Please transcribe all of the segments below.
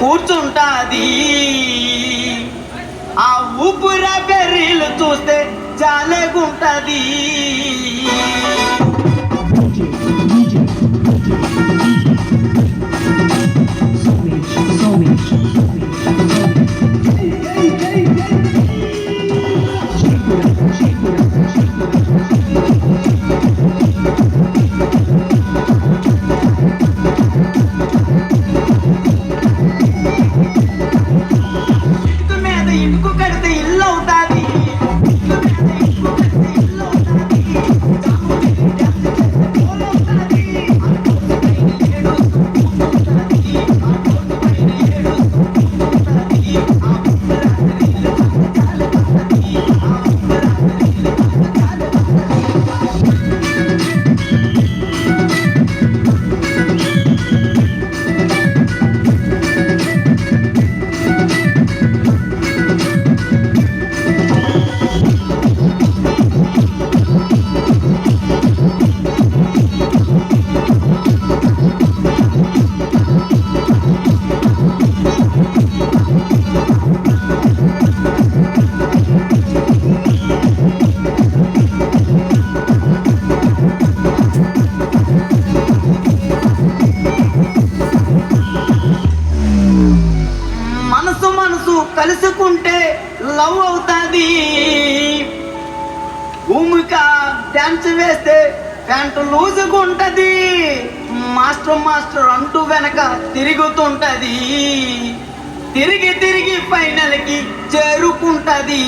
కూర్చుంటాది ఆ ఊపిర బెర్రీలు చూస్తే చాలేగుంటది అవుతాది భూమిక డాన్స్ వేస్తే ప్యాంటు లూజుకుంటది. మాస్టర్ మాస్టర్ అంటూ వెనక తిరుగుతుంటది. తిరిగి తిరిగి ఫైనల్కి చేరుకుంటది.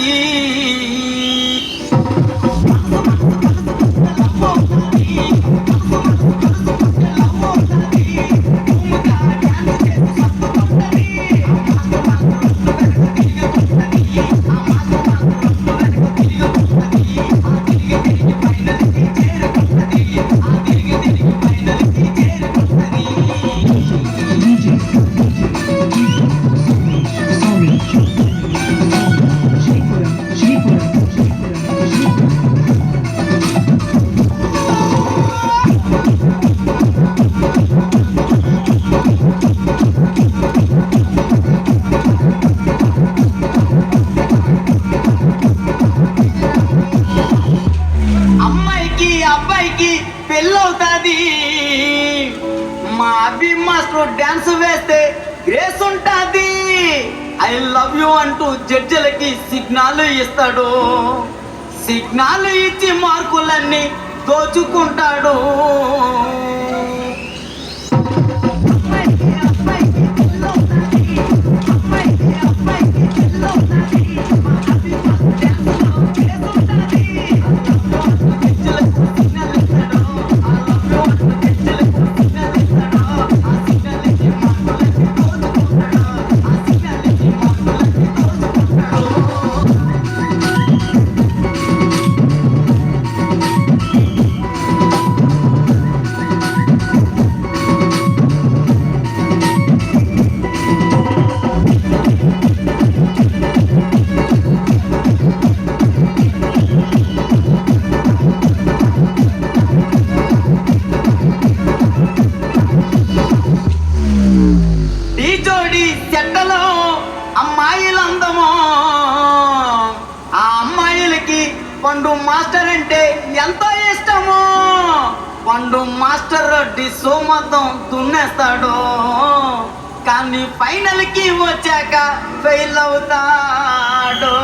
అబ్బాయికి పెళ్ళవుతాది. మా అభి మాస్టర్ డ్యాన్స్ వేస్తే గ్రేస్ ఉంటుంది. ఐ లవ్ యూ అంటూ జడ్జిలకి సిగ్నాలు ఇస్తాడు. సిగ్నాలు ఇచ్చి మార్కులన్నీ దోచుకుంటాడు. అందమో ఆ అమ్మాయిలకి పండు మాస్టర్ అంటే ఎంతో ఇష్టమో? పండు మాస్టర్ డిస్సో సోమతం దున్నేస్తాడు. కానీ ఫైనల్కి వచ్చాక ఫెయిల్ అవుతాడు.